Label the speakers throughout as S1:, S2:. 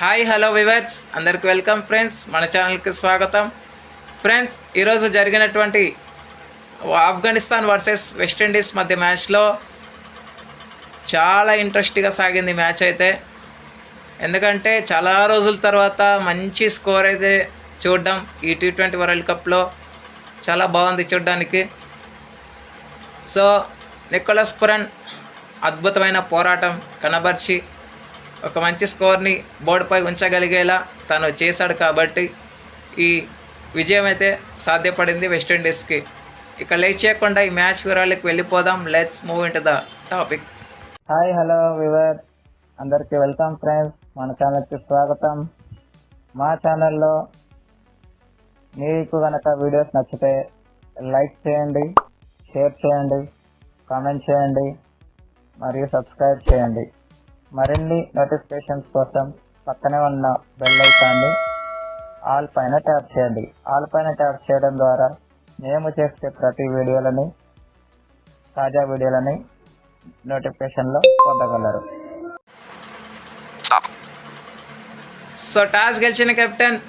S1: Hi hello viewers. అందరికి welcome friends. మన ఛానల్కి స్వాగతం. ఫ్రెండ్స్ ఈరోజు జరిగినటువంటి ఆఫ్ఘనిస్తాన్ వర్సెస్ వెస్టిండీస్ మధ్య మ్యాచ్లో చాలా ఇంట్రెస్ట్గా సాగింది మ్యాచ్ అయితే. ఎందుకంటే చాలా రోజుల తర్వాత మంచి స్కోర్ అయితే చూడడం ఈ టీ ట్వంటీ వరల్డ్ కప్లో. చాలా బాగుంది చూడడానికి. సో నికోలస్ పురన్ అద్భుతమైన పోరాటం కనబర్చి ఒక మంచి స్కోర్ని బోర్డుపై ఉంచగలిగేలా తను చేశాడు కాబట్టి ఈ విజయం అయితే సాధ్యపడింది వెస్టిండీస్కి ఇక లేట్ చేయకుండా ఈ మ్యాచ్ వివరాలకు వెళ్ళిపోదాం. Let's move into the topic
S2: hi hello viewer అందరికీ వెల్కమ్ ఫ్రెండ్స్. మన ఛానల్కి స్వాగతం. మా ఛానల్లో మీకు కనుక వీడియోస్ నచ్చితే లైక్ చేయండి షేర్ చేయండి కామెంట్ చేయండి మరియు సబ్స్క్రైబ్ చేయండి. మరిన్ని నోటిఫికేషన్స్ కోసం పక్కనే ఉన్న బెల్ ఐకాన్ని ఆల్ పైన ట్యాప్ చేయండి. ఆల్ పైన ట్యాప్ చేయడం ద్వారా మేము చేసే ప్రతి వీడియోలని తాజా వీడియోలని నోటిఫికేషన్లో పొందగలరు.
S1: సో టాస్ గెలిచిన కెప్టెన్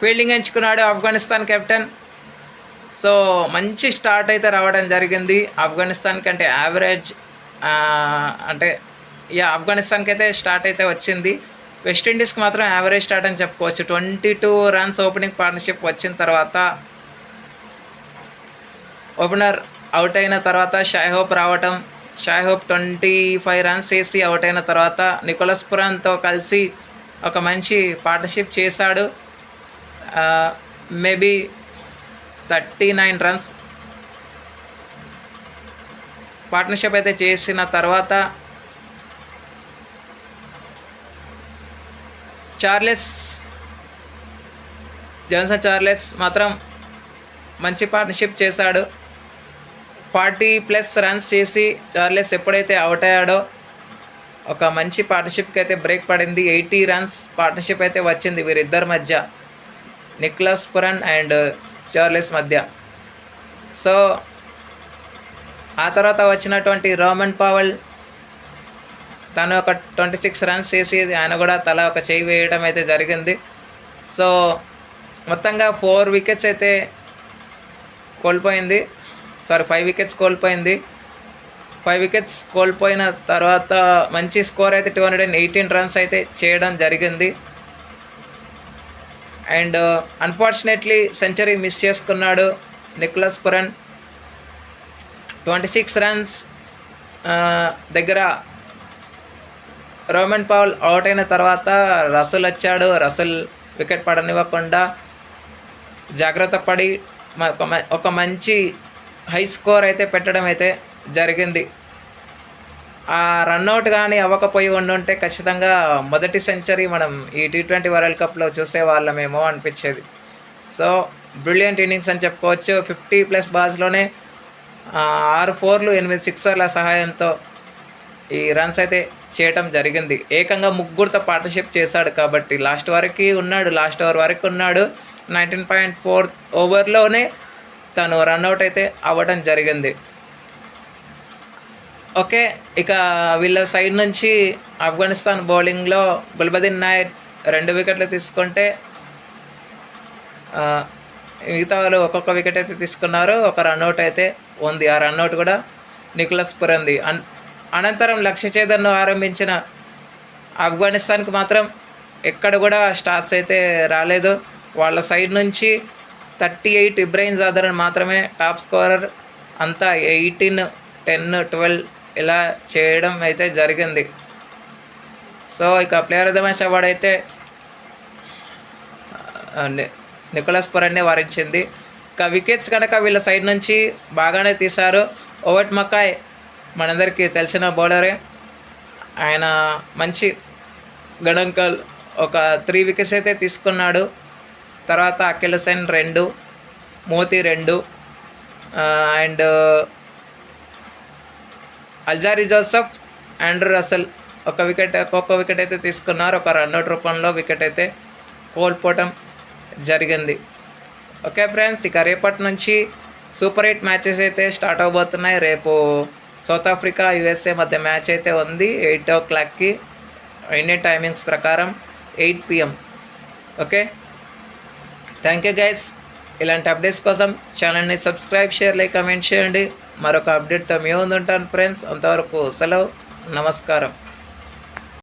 S1: ఫీల్డింగ్ ఎంచుకున్నాడు ఆఫ్ఘనిస్తాన్ కెప్టెన్. సో మంచి స్టార్ట్ అయితే రావడం జరిగింది. ఆఫ్ఘనిస్తాన్ కంటే యావరేజ్ అంటే యా ఆఫ్ఘనిస్తాన్కి అయితే స్టార్ట్ అయితే వచ్చింది. వెస్టిండీస్కి మాత్రం యావరేజ్ స్టార్ట్ అని చెప్పుకోవచ్చు. Twenty two runs opening partnership వచ్చిన తర్వాత ఓపెనర్ అవుట్ అయిన తర్వాత షాయ్హోప్ రావటం Shai Hope twenty five runs వేసి అవుట్ అయిన తర్వాత నికోలస్ పురాన్తో కలిసి ఒక మంచి పార్ట్నర్షిప్ చేశాడు. Maybe thirty nine runs partnership అయితే చేసిన తర్వాత చార్లెస్ జాన్సన్ చార్లెస్ మాత్రం మంచి పార్ట్నర్షిప్ చేశాడు. ఫార్టీ ప్లస్ రన్స్ చేసి చార్లెస్ ఎప్పుడైతే అవుట్ అయ్యాడో ఒక మంచి పార్ట్నర్షిప్కి అయితే బ్రేక్ పడింది. ఎయిటీ రన్స్ పార్ట్నర్షిప్ అయితే వచ్చింది వీరిద్దరి మధ్య. నిక్లస్ పురన్ అండ్ చార్లెస్ మధ్య. సో ఆ తర్వాత వచ్చినటువంటి రోమన్ పావల్ తను ఒక ట్వంటీ సిక్స్ రన్స్ చేసి ఆయన కూడా తల ఒక చేయి వేయడం అయితే జరిగింది. సో మొత్తంగా ఫోర్ వికెట్స్ అయితే కోల్పోయింది. సారీ ఫైవ్ వికెట్స్ కోల్పోయింది. ఫైవ్ వికెట్స్ కోల్పోయిన తర్వాత మంచి స్కోర్ అయితే two hundred and eighteen runs అయితే చేయడం జరిగింది. అండ్ అన్ఫార్చునేట్లీ సెంచరీ మిస్ చేసుకున్నాడు Nicholas Pooran. Twenty six runs దగ్గర రోమన్ పౌల్ అవుట్ అయిన తర్వాత రసుల్ వచ్చాడు. రసుల్ వికెట్ పడనివ్వకుండా జాగ్రత్త పడి ఒక మ- ఒక మంచి హై స్కోర్ అయితే పెట్టడం అయితే జరిగింది. ఆ రన్అట్ కానీ అవ్వకపోయి ఉండుంటే ఖచ్చితంగా మొదటి సెంచరీ మనం ఈ టీ ట్వంటీ వరల్డ్ కప్లో చూసేవాళ్ళమేమో అనిపించేది. సో బ్రిలియంట్ ఇన్నింగ్స్ అని చెప్పుకోవచ్చు. ఫిఫ్టీ ప్లస్ బాల్స్లోనే ఆరు ఫోర్లు ఎనిమిది సిక్సర్ల సహాయంతో ఈ రన్స్ అయితే చేయటం జరిగింది. ఏకంగా ముగ్గురితో పార్ట్నర్షిప్ చేశాడు కాబట్టి లాస్ట్ వరకు ఉన్నాడు లాస్ట్ ఓవర్ వరకు ఉన్నాడు. నైన్టీన్ పాయింట్ ఫోర్ ఓవర్లోనే తను రన్అట్ అయితే అవ్వడం జరిగింది. ఓకే ఇక వీళ్ళ సైడ్ నుంచి ఆఫ్ఘనిస్తాన్ బౌలింగ్లో గుల్బదీన్ నాయర్ రెండు వికెట్లు తీసుకుంటే మిగతా వాళ్ళు ఒక్కొక్క వికెట్ అయితే తీసుకున్నారు. ఒక రన్అట్ అయితే ఉంది. ఆ రన్అట్ కూడా నిక్లస్ పురంది. అన్ అనంతరం లక్ష్య చేదన్ను ఆరంభించిన ఆఫ్ఘనిస్తాన్కి మాత్రం ఎక్కడ కూడా స్టార్స్ అయితే రాలేదు. వాళ్ళ సైడ్ నుంచి థర్టీ ఎయిట్ ఇబ్రాహిం జాదర్ మాత్రమే టాప్ స్కోరర్ అంతా ఎయిటీన్ టెన్ ట్వెల్వ్ ఇలా చేయడం అయితే జరిగింది. సో ఇక player of the match award అయితే నికోలస్ పురన్నే వారించింది. ఇక వికెట్స్ కనుక వీళ్ళ సైడ్ నుంచి బాగానే తీశారు. ఓవట్ మకాయ్ మనందరికీ తెలిసిన బౌలరే. ఆయన మంచి గణంకల్. ఒక త్రీ వికెట్స్ అయితే తీసుకున్నాడు. తర్వాత అఖిల్ రెండు మోతీ రెండు and Alzarri Joseph Andre Russell ఒక వికెట్ ఒక్కొక్క వికెట్ అయితే తీసుకున్నారు. ఒక రన్అట్ రూపంలో వికెట్ అయితే కోల్పోవటం జరిగింది. ఓకే ఫ్రెండ్స్ ఇక రేపటి నుంచి సూపర్ ఎయిట్ మ్యాచెస్ అయితే స్టార్ట్ అవబోతున్నాయి. రేపు సౌత్ ఆఫ్రికా యుఎస్ఏ మధ్య మ్యాచ్ అయితే ఉంది. ఎయిట్ ఓ క్లాక్కి ఇండియన్ టైమింగ్స్ ప్రకారం eight PM. Okay? Thank you guys. ఇలాంటి అప్డేట్స్ కోసం ఛానల్ని సబ్స్క్రైబ్ షేర్ లైక్ కమెంట్ చేయండి. మరొక అప్డేట్తో మేము ఉంటాను ఫ్రెండ్స్. అంతవరకు సెలవు. నమస్కారం.